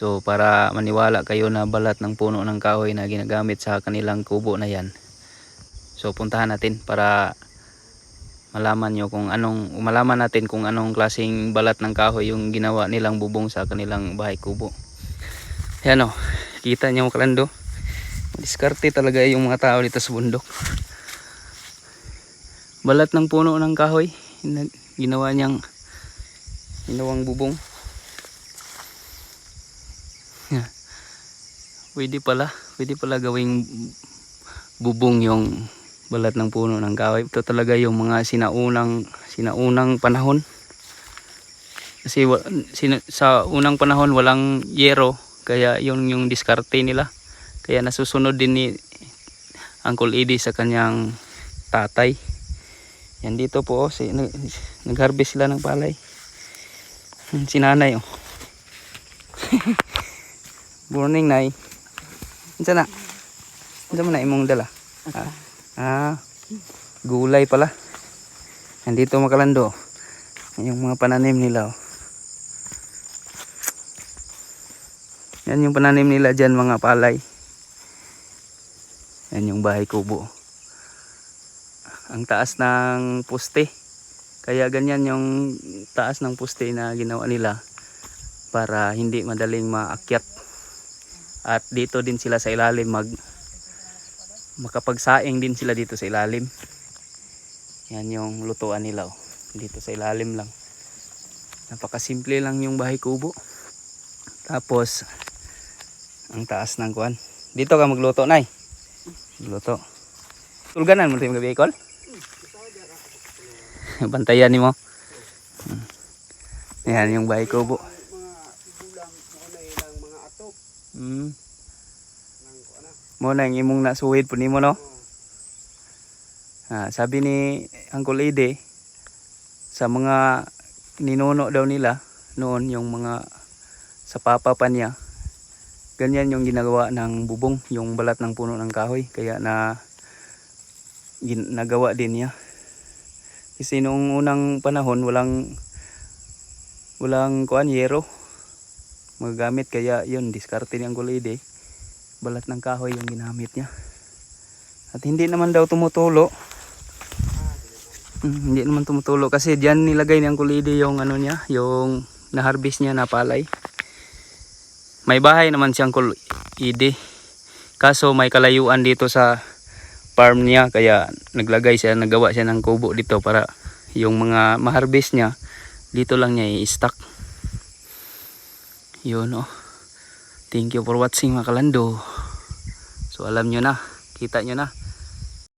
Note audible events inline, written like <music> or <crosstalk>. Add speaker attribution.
Speaker 1: So para maniwala kayo na balat ng puno ng kahoy na ginagamit sa kanilang kubo na yan. So puntahan natin para malaman nyo kung anong malaman natin kung anong klaseng balat ng kahoy yung ginawa nilang bubong sa kanilang bahay kubo. Yan o, kita nyo kalando. Diskarte talaga yung mga tao dito sa bundok. Balat ng puno ng kahoy, na- ginawa niyang ginawang bubong. Pwede pala, pwede pala gawing bubong yung balat ng puno ng kahoy. Ito talaga yung mga sinaunang sinaunang panahon. Kasi sina- sa unang panahon walang yero, kaya yun yung diskarte nila. Kaya nasusunod din ni Uncle Eddie sa kanyang tatay. Yan dito po, oh, si, nag, nag-harvest sila ng palay. Hmm, Si nanay, oh. <laughs> Morning, nay. Unsa na? Unsa man na imong dala? Ah, ah, gulay pala. Nandito makalando. Yung mga pananim nila, oh. Yan yung pananim nila dyan, mga palay. Yan yung bahay kubo. Ang taas ng poste. Kaya ganyan yung taas ng poste na ginawa nila para hindi madaling maakyat. At dito din sila sa ilalim mag makapagsaing din sila dito sa ilalim. Yan yung lutuan nila oh. Dito sa ilalim lang. Napakasimple lang yung bahay kubo. Tapos ang taas ng kuan. Dito ka magluto, nay. Magluto. Tulganan mo tayo mga vehicle? <laughs> Bantayan ni mo. Hmm. Yan yung bahay kubo.
Speaker 2: mga bulang mo na ilang mga atok
Speaker 1: Mm. Mo na yung imong nasuhid po nimo no. Ah, sabi ni Uncle Ede sa mga ninuno daw nila noon yung mga sa papa pa niya ganyan yung ginagawa ng bubong yung balat ng puno ng kahoy kaya na gin, nagawa din niya kasi noong unang panahon walang walang kuan yero magagamit kaya yun diskarte ni Uncle Ede balat ng kahoy yung ginamit niya. At hindi naman daw tumutulo. Mm, hindi naman tumutulo kasi diyan nilagay ni Uncle Ede yung ano niya, yung na-harvest niya na palay. May bahay naman si Uncle Ede. Kaso may kalayuan dito sa farm niya kaya naglagay siya, nagawa siya ng kubo dito para yung mga ma-harvest niya dito lang niya i-stock. Yun oh. Thank you for watching mga kalando. So alam nyo na, kita nyo na